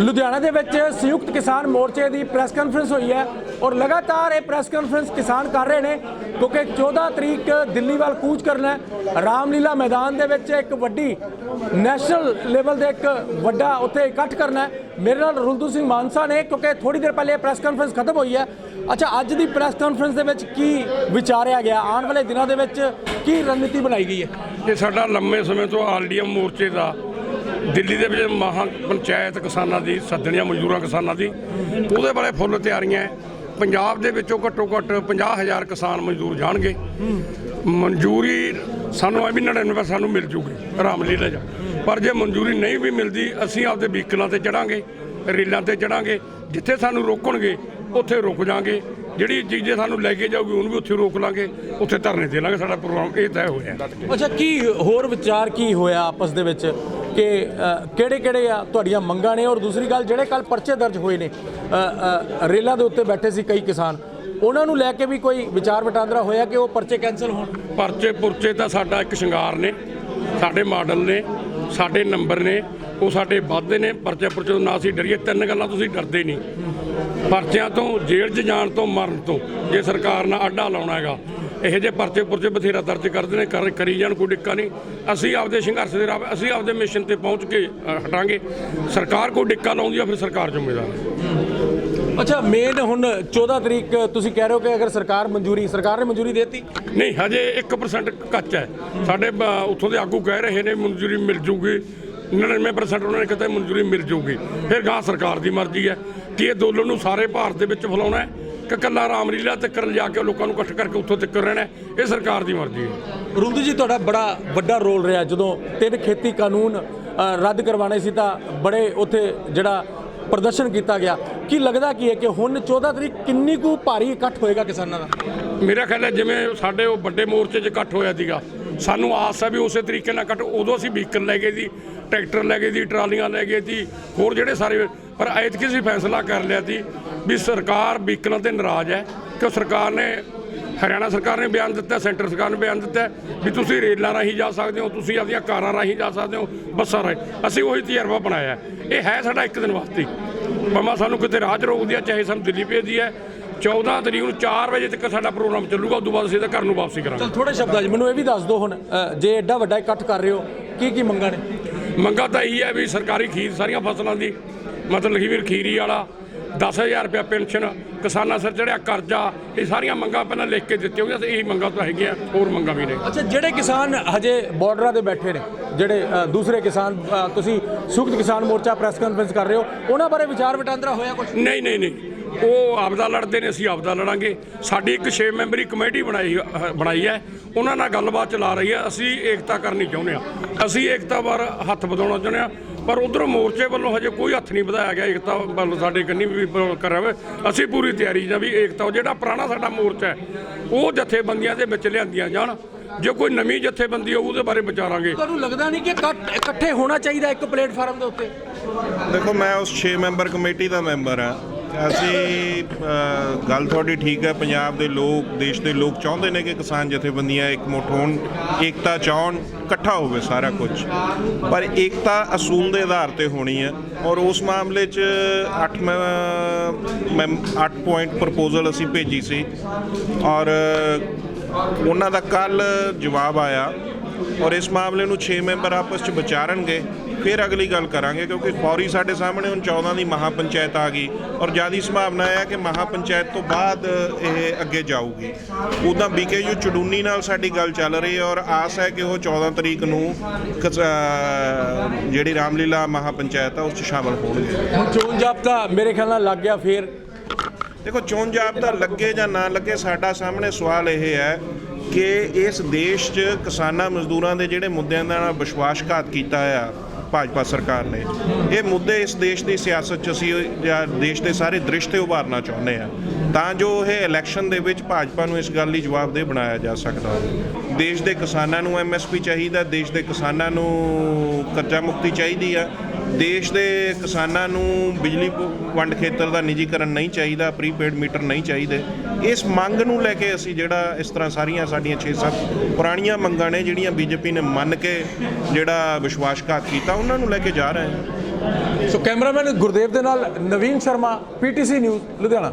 ਲੁਧਿਆਣਾ ਦੇ ਵਿੱਚ ਸੰਯੁਕਤ ਕਿਸਾਨ ਮੋਰਚੇ ਦੀ ਪ੍ਰੈਸ ਕਾਨਫਰੰਸ ਹੋਈ ਹੈ ਔਰ ਲਗਾਤਾਰ ਇਹ ਪ੍ਰੈਸ ਕਾਨਫਰੰਸ ਕਿਸਾਨ ਕਰ ਰਹੇ ਨੇ, ਕਿਉਂਕਿ 14 ਤਰੀਕ ਦਿੱਲੀ ਵੱਲ ਕੂਚ ਕਰਨਾ ਹੈ। ਰਾਮਲੀਲਾ ਮੈਦਾਨ ਦੇ ਵਿੱਚ ਇੱਕ ਵੱਡੀ ਨੈਸ਼ਨਲ ਲੈਵਲ ਦੇ ਇੱਕ ਵੱਡਾ ਉੱਥੇ ਇਕੱਠ ਕਰਨਾ ਹੈ। ਮੇਰੇ ਨਾਲ ਰੁਲਦੂ ਸਿੰਘ ਮਾਨਸਾ ਨੇ, ਕਿਉਂਕਿ ਥੋੜੀ ਦੇਰ ਪਹਿਲੇ ਇਹ ਪ੍ਰੈਸ ਕਾਨਫਰੰਸ ਖਤਮ ਹੋਈ ਹੈ। ਅੱਛਾ, ਅੱਜ ਦੀ ਪ੍ਰੈਸ ਕਾਨਫਰੰਸ ਦੇ ਵਿੱਚ ਕੀ ਵਿਚਾਰਿਆ ਗਿਆ? ਆਉਣ ਵਾਲੇ ਦਿਨਾਂ ਦੇ ਵਿੱਚ ਕੀ ਰਣਨੀਤੀ ਬਣਾਈ ਗਈ ਹੈ? ਇਹ ਸਾਡਾ ਲੰਮੇ ਸਮੇਂ ਤੋਂ ਆਲਡੀਐਮ ਮੋਰਚੇ ਦਾ ਦਿੱਲੀ ਦੇ ਵਿੱਚ ਮਹਾ ਪੰਚਾਇਤ ਕਿਸਾਨਾਂ ਦੀ ਸੱਦਣੀਆਂ ਮਜ਼ਦੂਰਾਂ ਕਿਸਾਨਾਂ ਦੀ, ਉਹਦੇ ਬਾਰੇ ਫੁੱਲ ਤਿਆਰੀਆਂ ਹੈ। ਪੰਜਾਬ ਦੇ ਵਿੱਚੋਂ ਘੱਟੋ ਘੱਟ 50000 ਕਿਸਾਨ ਮਜ਼ਦੂਰ ਜਾਣਗੇ। ਮਨਜ਼ੂਰੀ ਸਾਨੂੰ ਐ ਵੀ 99 ਸਾਨੂੰ ਮਿਲ ਜੂਗੀ ਰਾਮਲੀਲਾ ਜਾ। ਪਰ ਜੇ ਮਨਜ਼ੂਰੀ ਨਹੀਂ ਵੀ ਮਿਲਦੀ, ਅਸੀਂ ਆਪਦੇ ਵਹੀਕਲਾਂ ਤੇ ਚੜਾਂਗੇ, ਰੇਲਾਂ ਤੇ ਚੜਾਂਗੇ, ਜਿੱਥੇ ਸਾਨੂੰ ਰੋਕਣਗੇ, ਉੱਥੇ ਰੁਕ ਜਾਾਂਗੇ। ਜਿਹੜੀ ਚੀਜ਼ ਸਾਨੂੰ ਲੈ ਕੇ ਜਾਊਗੀ, ਉਹਨੂੰ ਵੀ ਉੱਥੇ ਰੋਕ ਲਾਂਗੇ, ਉੱਥੇ ਧਰਨੇ ਦੇ ਲਾਂਗੇ, ਸਾਡਾ ਪ੍ਰੋਗਰਾਮ ਇਹ ਤੈਅ ਹੋਇਆ। ਅੱਛਾ, ਕੀ ਹੋਰ ਵਿਚਾਰ ਕੀ ਹੋਇਆ ਆਪਸ ਦੇ ਵਿੱਚ? ਕਿ ਕਿਹੜੇ ਕਿਹੜੇ ਆ ਤੁਹਾਡੀਆਂ ਮੰਗਾਂ ਨੇ ਔਰ ਦੂਸਰੀ ਗੱਲ ਜਿਹੜੇ ਕੱਲ ਪਰਚੇ ਦਰਜ ਹੋਏ ਨੇ ਰੇਲਾਂ ਦੇ ਉੱਤੇ ਬੈਠੇ ਸੀ ਕਈ ਕਿਸਾਨ, ਉਹਨਾਂ ਨੂੰ ਲੈ ਕੇ ਵੀ ਕੋਈ ਵਿਚਾਰ ਵਟਾਂਦਰਾ ਹੋਇਆ ਕਿ ਉਹ ਪਰਚੇ ਕੈਨਸਲ ਹੋਣ? ਪਰਚੇ ਪੁਰਚੇ ਤਾਂ ਸਾਡਾ ਇੱਕ ਸ਼ਿੰਗਾਰ ਨੇ, ਸਾਡੇ ਮਾਡਲ ਨੇ, ਸਾਡੇ ਨੰਬਰ ਨੇ, ਉਹ ਸਾਡੇ ਵਾਧੇ ਨੇ, ਪਰਚੇ ਪੁਰਚੇ ਤੋਂ ਨਾ ਅਸੀਂ ਡਰੀਏ, ਤਿੰਨ ਗੱਲਾਂ ਤੁਸੀਂ ਡਰਦੇ ਨਹੀਂ। ਪਰਚਿਆਂ ਤੋਂ ਜੇਲ੍ਹ 'ਚ ਜਾਣ ਤੋਂ, ਮਰਨ ਤੋਂ, ਜੇ ਸਰਕਾਰ ਨਾਲ ਅੱਡਾ ਲਾਉਣਾ ਹੈਗਾ ਇਹੋ ਜਿਹੇ ਪਰਚੇ ਪੁਰਚੇ ਬਥੇਰਾ ਦਰਜ ਕਰਦੇ ਨੇ ਕਰ ਕਰੀ ਜਾਣ ਕੋਈ ਡਿੱਕਾ ਨਹੀਂ। ਅਸੀਂ ਆਪਦੇ ਸੰਘਰਸ਼ ਦੇ ਰਾਹ ਅਸੀਂ ਆਪਦੇ ਮਿਸ਼ਨ ਤੇ ਪਹੁੰਚ ਕੇ ਹਟਾਂਗੇ। ਸਰਕਾਰ ਕੋਈ ਡਿੱਕਾ ਲਾਉਂਦੀ ਆ ਫਿਰ ਸਰਕਾਰ ਜ਼ਿੰਮੇਵਾਰ ਹੈ ਅੱਛਾ ਮੇਨ ਹੁਣ 14 ਤਰੀਕ ਤੁਸੀਂ ਕਹਿ ਰਹੇ ਹੋ ਕਿ ਅਗਰ ਸਰਕਾਰ ਮਨਜ਼ੂਰੀ ਸਰਕਾਰ ਨੇ ਮਨਜ਼ੂਰੀ ਦੇਤੀ? ਨਹੀਂ ਹਜੇ 1% ਕੱਚ ਹੈ। ਸਾਡੇ ਉੱਥੋਂ ਦੇ ਆਗੂ ਕਹਿ ਰਹੇ ਨੇ ਮਨਜ਼ੂਰੀ ਮਿਲ ਜੂਗੀ। 99% ਉਹਨਾਂ ਨੇ ਕਹਿੰਦਾ ਮਨਜ਼ੂਰੀ ਮਿਲ ਜੂਗੀ। ਫਿਰ ਗਾਂ ਸਰਕਾਰ ਦੀ ਮਰਜ਼ੀ ਹੈ ਕਿ ਇਹ ਅੰਦੋਲਨ ਨੂੰ ਸਾਰੇ ਭਾਰਤ ਦੇ ਵਿੱਚ ਫੈਲਾਉਣਾ ਹੈ। ਕਿ ਕੱਲਾ ਰਾਮਲੀਲਾ ਤੱਕ ਲਿਜਾ ਕੇ ਲੋਕਾਂ ਨੂੰ ਇਕੱਠ ਕਰਕੇ ਉੱਥੋਂ ਤੱਕ ਰਹਿਣਾ। ਇਹ ਸਰਕਾਰ ਦੀ ਮਰਜ਼ੀ ਹੈ। ਰੁੰਦੂ ਜੀ ਤੁਹਾਡਾ ਬੜਾ ਵੱਡਾ ਰੋਲ ਰਿਹਾ। ਜਦੋਂ ਤਿੰਨ ਖੇਤੀ ਕਾਨੂੰਨ ਰੱਦ ਕਰਵਾਣੇ ਸੀ ਤਾਂ ਬੜੇ ਉੱਥੇ ਜਿਹੜਾ ਪ੍ਰਦਰਸ਼ਨ ਕੀਤਾ ਗਿਆ। ਕੀ ਲੱਗਦਾ ਕੀ ਹੈ ਕਿ ਹੁਣ 14 ਤਰੀਕ ਕਿੰਨੀ ਕੁ ਭਾਰੀ ਇਕੱਠ ਹੋਏਗਾ ਕਿਸਾਨਾਂ ਦਾ? ਮੇਰਾ ਖਿਆਲ ਹੈ ਜਿਵੇਂ ਸਾਡੇ ਉਹ ਵੱਡੇ ਮੋਰਚੇ 'ਚ ਇਕੱਠ ਹੋਇਆ ਸੀਗਾ ਸਾਨੂੰ ਆਸ ਹੈ ਵੀ ਉਸੇ ਤਰੀਕੇ ਨਾਲ ਇਕੱਠ ਉਦੋਂ ਅਸੀਂ ਵਹੀਕਲ ਲੈ ਗਏ ਸੀ ਟਰੈਕਟਰ ਲੈ ਗਏ ਸੀ ਟਰਾਲੀਆਂ ਲੈ ਗਏ ਸੀ ਹੋਰ ਜਿਹੜੇ ਸਾਰੇ, ਪਰ ਐਤਕੀ ਅਸੀਂ ਫੈਸਲਾ ਕਰ ਲਿਆ ਸੀ ਵੀ ਸਰਕਾਰ ਵਹੀਕਲਾਂ ਤੇ ਨਾਰਾਜ਼ ਹੈ ਕਿ ਸਰਕਾਰ ਨੇ ਹਰਿਆਣਾ ਸਰਕਾਰ ਨੇ ਬਿਆਨ ਦਿੱਤਾ, ਸੈਂਟਰ ਸਰਕਾਰ ਨੇ ਬਿਆਨ ਦਿੱਤਾ ਵੀ ਤੁਸੀਂ ਰੇਲਾਂ ਰਾਹੀਂ ਜਾ ਸਕਦੇ ਹੋ, ਤੁਸੀਂ ਆਪਦੀਆਂ ਕਾਰਾਂ ਰਾਹੀਂ ਜਾ ਸਕਦੇ ਹੋ, ਬੱਸਾਂ ਰਾਹੀਂ ਅਸੀਂ ਉਹੀ ਤਜਰਬਾ ਬਣਾਇਆ ਇਹ ਹੈ ਸਾਡਾ ਇੱਕ ਦਿਨ ਵਾਸਤੇ ਹੀ। ਭਾਵੇਂ ਸਾਨੂੰ ਕਿਤੇ ਰਾਹ 'ਚ ਰੋਕਦੀ ਹੈ, ਚਾਹੇ ਸਾਨੂੰ ਦਿੱਲੀ ਭੇਜਦੀ ਹੈ 14 ਤਰੀਕ ਨੂੰ 4 ਵਜੇ ਤੱਕ ਸਾਡਾ ਪ੍ਰੋਗਰਾਮ ਚੱਲੂਗਾ ਉਦੋਂ ਬਾਅਦ ਅਸੀਂ ਤਾਂ ਘਰ ਨੂੰ ਵਾਪਸੀ ਕਰਾਂਗੇ। ਚਲ ਥੋੜੇ ਸ਼ਬਦਾਂ 'ਚ ਮੈਨੂੰ ਇਹ ਵੀ ਦੱਸ ਦਿਓ ਹੁਣ ਅ, ਜੇ ਐਡਾ ਵੱਡਾ ਇਕੱਠ ਕਰ ਰਹੇ ਹੋ ਕੀ ਕੀ ਮੰਗਾਂ ਨੇ? ਮੰਗਾ ਤਾਂ ਇਹੀ ਹੈ ਵੀ ਸਰਕਾਰੀ ਖੀਰ ਸਾਰੀਆਂ ਫਸਲਾਂ ਦੀ ਮਤਲਬ ਕਿ ਵੀਰ ਖੀਰੀ ਵਾਲਾ 10000 ਰੁਪਇਆ ਪੈਨਸ਼ਨ ਕਿਸਾਨਾਂ ਸਿਰ ਚੜਿਆ ਕਰਜ਼ਾ ਇਹ ਸਾਰੀਆਂ ਮੰਗਾਂ ਪਹਿਲਾਂ ਲਿਖ ਕੇ ਦਿੱਤੀਆਂ ਹੋਈਆਂ ਤੇ ਇਹੀ ਮੰਗਾਂ ਤਾਂ ਹੈਗੀਆਂ ਹੋਰ ਮੰਗਾਂ ਵੀ ਨੇ। ਅੱਛਾ ਜਿਹੜੇ ਕਿਸਾਨ ਹਜੇ ਬਾਰਡਰਾਂ ਤੇ ਬੈਠੇ ਨੇ ਜਿਹੜੇ ਅ, ਦੂਸਰੇ ਕਿਸਾਨ ਅ, ਤੁਸੀਂ ਸੰਯੁਕਤ ਕਿਸਾਨ ਮੋਰਚਾ ਪ੍ਰੈਸ ਕਾਨਫਰੰਸ ਕਰ ਰਹੇ ਹੋ ਉਹਨਾਂ ਬਾਰੇ ਵਿਚਾਰ ਵਟਾਂਦਰਾ ਹੋਇਆ ਕੁਝ ਨਹੀਂ ਨਹੀਂ ਨਹੀਂ। ਉਹ ਆਪਦਾ ਲੜਦੇ ਨੇ ਅਸੀਂ ਆਪਦਾ ਲੜਾਂਗੇ। ਸਾਡੀ ਇੱਕ 6 ਮੈਂਬਰੀ ਕਮੇਟੀ ਬਣਾਈ ਬਣਾਈ ਹੈ। ਉਹਨਾਂ ਨਾਲ ਗੱਲਬਾਤ ਚਲਾ ਰਹੀ ਹੈ। ਅਸੀਂ ਏਕਤਾ ਕਰਨੀ ਚਾਹੁੰਦੇ ਆ ਅਸੀਂ ਏਕਤਾ ਵਾਰ ਹੱਥ ਵਧਾਉਣਾ ਚਾਹੁੰਦੇ ਆ ਪਰ ਉਧਰ ਮੋਰਚੇ ਵੱਲੋਂ ਹਜੇ ਕੋਈ ਹੱਥ ਨਹੀਂ ਵਧਾਇਆ ਗਿਆ। ਏਕਤਾ ਵੱਲੋਂ ਸਾਡੇ ਕੰਨੀ ਵੀ ਕਰਿਆ ਹੋਇਆ ਅਸੀਂ ਪੂਰੀ ਤਿਆਰੀ ਜਾਂ ਵੀ ਏਕਤਾ ਜਿਹੜਾ ਪੁਰਾਣਾ ਸਾਡਾ ਮੋਰਚਾ ਹੈ ਉਹ ਜਥੇਬੰਦੀਆਂ ਦੇ ਵਿੱਚ ਲਿਆਂਦੀਆਂ ਜਾਣ। ਜੇ ਕੋਈ ਨਵੀਂ ਜਥੇਬੰਦੀ ਹੋਊ ਉਹਦੇ ਬਾਰੇ ਵਿਚਾਰਾਂਗੇ। ਤੁਹਾਨੂੰ ਲੱਗਦਾ ਨਹੀਂ ਕਿ ਇਕੱਠ- ਇਕੱਠੇ ਹੋਣਾ ਚਾਹੀਦਾ ਇੱਕ ਪਲੇਟਫਾਰਮ ਦੇ ਉੱਤੇ? ਦੇਖੋ ਮੈਂ ਉਸ 6 ਮੈਂਬਰ ਕਮੇਟੀ ਦਾ ਮੈਂਬਰ ਹਾਂ। ਅਸੀਂ ਗੱਲ ਤੁਹਾਡੀ ਠੀਕ ਹੈ, ਪੰਜਾਬ ਦੇ ਲੋਕ, ਦੇਸ਼ ਦੇ ਲੋਕ ਚਾਹੁੰਦੇ ਨੇ ਕਿ ਕਿਸਾਨ ਜਥੇਬੰਦੀਆਂ ਇਕਮੁੱਠ ਹੋਣ, ਏਕਤਾ ਚਾਹਣ, ਇਕੱਠਾ ਹੋਵੇ ਸਾਰਾ ਕੁਝ ਪਰ ਏਕਤਾ ਅਸੂਲ ਦੇ ਆਧਾਰ ਤੇ ਹੋਣੀ ਹੈ ਔਰ ਉਸ ਮਾਮਲੇ 'ਚ 8 ਮੈਂ 8 ਪੁਆਇੰਟ ਪ੍ਰਪੋਜ਼ਲ ਅਸੀਂ ਭੇਜੀ ਸੀ ਔਰ ਉਹਨਾਂ ਦਾ ਕੱਲ ਜਵਾਬ ਆਇਆ। ਔਰ ਇਸ ਮਾਮਲੇ ਨੂੰ 6 ਮੈਂਬਰ ਆਪਸ 'ਚ ਵਿਚਾਰਨਗੇ ਫਿਰ ਅਗਲੀ ਗੱਲ ਕਰਾਂਗੇ ਕਿਉਂਕਿ ਫੌਰੀ ਸਾਡੇ ਸਾਹਮਣੇ ਹੁਣ 14 ਦੀ ਮਹਾ ਪੰਚਾਇਤ ਆ ਗਈ ਔਰ ਜਿਆਦੀ ਸੰਭਾਵਨਾ ਹੈ ਕਿ ਮਹਾ ਪੰਚਾਇਤ ਤੋਂ ਬਾਅਦ ਇਹ ਅੱਗੇ ਜਾਊਗੀ। ਉਦਾਂ ਬੀਕੇਯੂ ਚੜੂਨੀ ਨਾਲ ਸਾਡੀ ਗੱਲ ਚੱਲ ਰਹੀ ਹੈ ਔਰ ਆਸ ਹੈ ਕਿ ਉਹ 14 ਤਰੀਕ ਨੂੰ ਜਿਹੜੀ ਰਾਮਲੀਲਾ ਮਹਾ ਪੰਚਾਇਤ ਆ ਉਸ 'ਚ ਸ਼ਾਮਲ ਹੋਣਗੇ। ਹੁਣ ਚੋਣ ਜਾਬਤਾ ਮੇਰੇ ਖਿਆਲ ਨਾਲ ਲੱਗ ਗਿਆ ਫੇਰ। ਦੇਖੋ ਚੋਣ ਜਾਬਤਾ ਲੱਗੇ ਜਾਂ ਨਾ ਲੱਗੇ ਸਾਡਾ ਸਾਹਮਣੇ ਸਵਾਲ ਇਹ ਹੈ ਕਿ ਇਸ ਦੇਸ਼ 'ਚ ਕਿਸਾਨਾਂ ਮਜ਼ਦੂਰਾਂ ਦੇ ਜਿਹੜੇ ਮੁੱਦਿਆਂ ਦਾ ਵਿਸ਼ਵਾਸਘਾਤ ਕੀਤਾ ਆ ਭਾਜਪਾ ਸਰਕਾਰ ਨੇ, ਇਹ ਮੁੱਦੇ ਇਸ ਦੇਸ਼ ਦੀ ਸਿਆਸਤ 'ਚ ਅਸੀਂ ਜਾਂ ਦੇਸ਼ ਦੇ ਸਾਰੇ ਦ੍ਰਿਸ਼ ਤੇ ਉਭਾਰਨਾ ਚਾਹੁੰਦੇ ਆ ਤਾਂ ਜੋ ਇਹ ਇਲੈਕਸ਼ਨ ਦੇ ਵਿੱਚ ਭਾਜਪਾ ਨੂੰ ਇਸ ਗੱਲ ਲਈ ਜਵਾਬਦੇਹ ਬਣਾਇਆ ਜਾ ਸਕਦਾ ਦੇਸ਼ ਦੇ ਕਿਸਾਨਾਂ ਨੂੰ ਐਮਐਸਪੀ ਚਾਹੀਦਾ, ਦੇਸ਼ ਦੇ ਕਿਸਾਨਾਂ ਨੂੰ ਕਰਜ਼ਾ ਮੁਕਤੀ ਚਾਹੀਦੀ ਆ ਦੇਸ਼ ਦੇ ਕਿਸਾਨਾਂ ਨੂੰ ਬਿਜਲੀ ਵੰਡ ਖੇਤਰ ਦਾ ਨਿੱਜੀਕਰਨ ਨਹੀਂ ਚਾਹੀਦਾ, ਪ੍ਰੀਪੇਡ ਮੀਟਰ ਨਹੀਂ ਚਾਹੀਦੇ। ਇਸ ਮੰਗ ਨੂੰ ਲੈ ਕੇ ਅਸੀਂ ਜਿਹੜਾ ਇਸ ਤਰ੍ਹਾਂ ਸਾਰੀਆਂ ਸਾਡੀਆਂ 6-7 ਪੁਰਾਣੀਆਂ ਮੰਗਾਂ ਨੇ, ਜਿਹੜੀਆਂ ਬੀਜੇਪੀ ਨੇ ਮੰਨ ਕੇ ਜਿਹੜਾ ਵਿਸ਼ਵਾਸਘਾਤ ਕੀਤਾ, ਉਹਨਾਂ ਨੂੰ ਲੈ ਕੇ ਜਾ ਰਹੇ ਹਾਂ। ਸੋ ਕੈਮਰਾਮੈਨ ਗੁਰਦੇਵ ਦੇ ਨਾਲ ਨਵੀਨ ਸ਼ਰਮਾ, ਪੀਟੀਸੀ ਨਿਊਜ਼, ਲੁਧਿਆਣਾ।